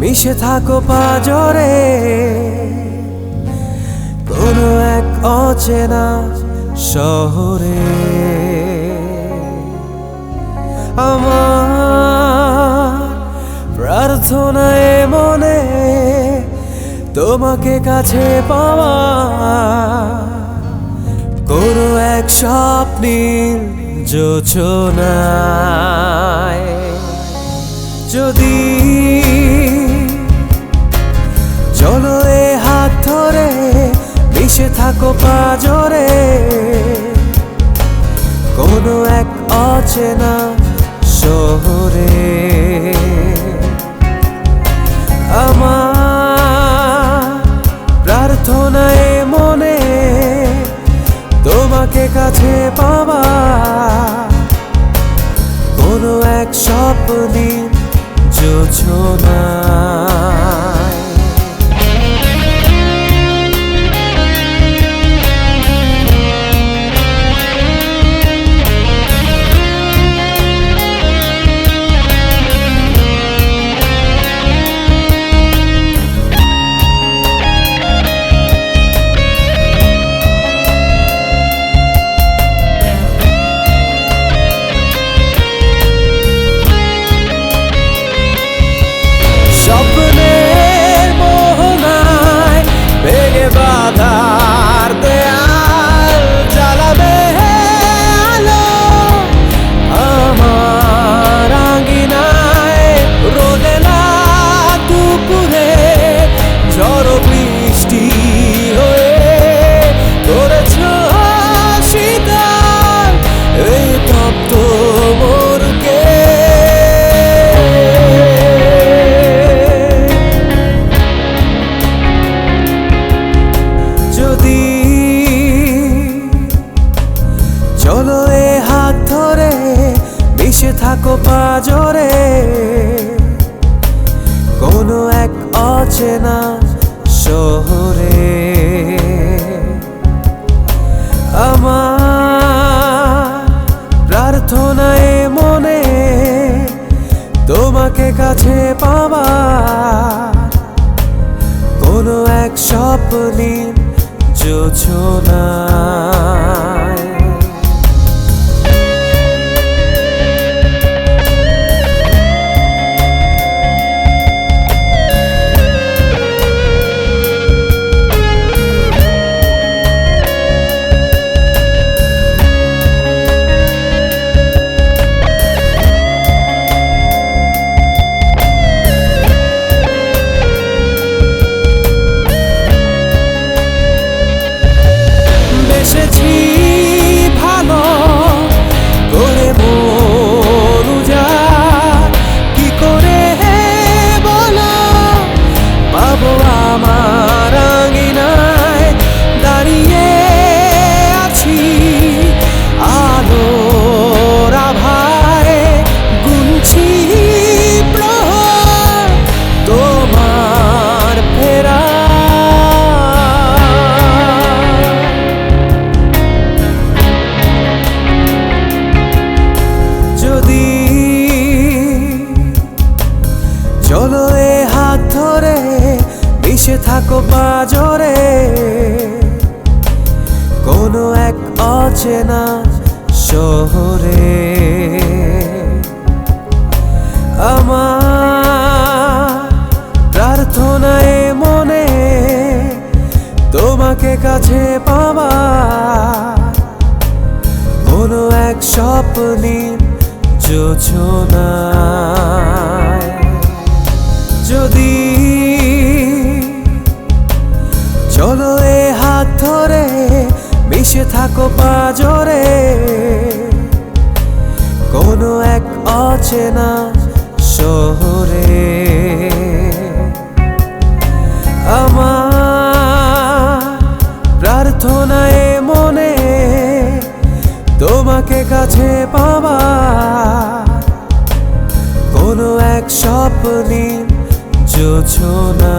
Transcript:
মিশে থাকো পাজরে। কোনো এক অচেনা শহরে। আমার প্রার্থনায় মনে তোমাকে কাছে পাওয়া। কোনো এক স্বপ্নীল যোচনায় যদি থাকো পাজরে। কোনো এক অচেনা শহরে। আমার প্রার্থনায় মনে তোমাকে কাছে পাওয়া কোনো এক স্বপ্নীল যোছনায় কোনো এক অচেনা শহরে। আমার প্রার্থনায় মনে তোমাকে কাছে পাওয়া কোনো এক স্বপ্নীল যোছনায় থাকো পাজরে। কোনো এক অচেনা শহরে। আমার মনে তোমাকে কাছে পাওয়া কোনো এক স্বপ্নীল যোছনায় যদি থাকো পাজরে। কোনো এক অচেনা শহরে। আমার প্রার্থনায় মনে তোমাকে কাছে পাওয়া। কোনো এক স্বপ্নীল যোছনা